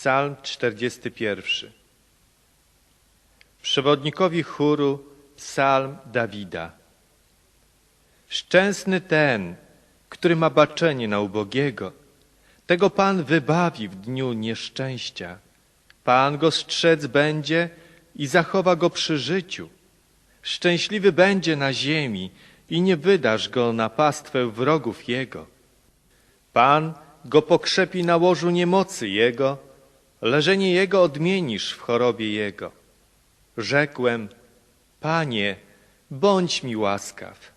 Psalm 41. Przewodnikowi chóru Psalm Dawida. Szczęsny ten, który ma baczenie na ubogiego. Tego Pan wybawi w dniu nieszczęścia. Pan go strzec będzie i zachowa go przy życiu. Szczęśliwy będzie na ziemi i nie wydasz go na pastwę wrogów jego. Pan go pokrzepi na łożu niemocy jego, leżenie jego odmienisz w chorobie jego. Rzekłem, Panie, bądź mi łaskaw.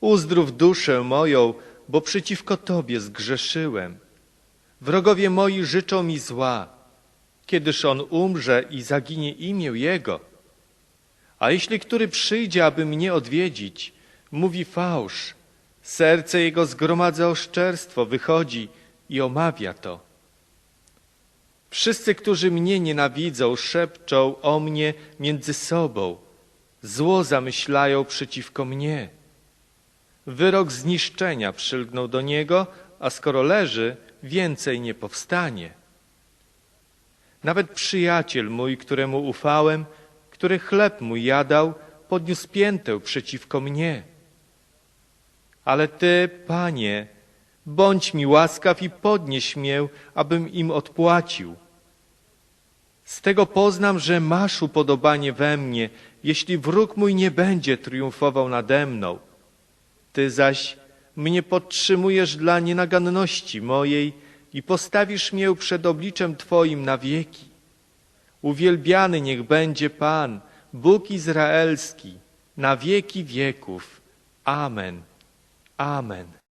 Uzdrów duszę moją, bo przeciwko Tobie zgrzeszyłem. Wrogowie moi życzą mi zła, kiedyż on umrze i zaginie imię Jego. A jeśli który przyjdzie, aby mnie odwiedzić, mówi fałsz, serce jego zgromadza oszczerstwo, wychodzi i omawia to. Wszyscy, którzy mnie nienawidzą, szepczą o mnie między sobą, zło zamyślają przeciwko mnie. Wyrok zniszczenia przylgnął do niego, a skoro leży, więcej nie powstanie. Nawet przyjaciel mój, któremu ufałem, który chleb mój jadał, podniósł piętę przeciwko mnie. Ale Ty, Panie, bądź mi łaskaw i podnieś mię, abym im odpłacił. Z tego poznam, że masz upodobanie we mnie, jeśli wróg mój nie będzie triumfował nade mną. Ty zaś mnie podtrzymujesz dla nienaganności mojej i postawisz mię przed obliczem Twoim na wieki. Uwielbiany niech będzie Pan, Bóg Izraelski, na wieki wieków. Amen. Amen.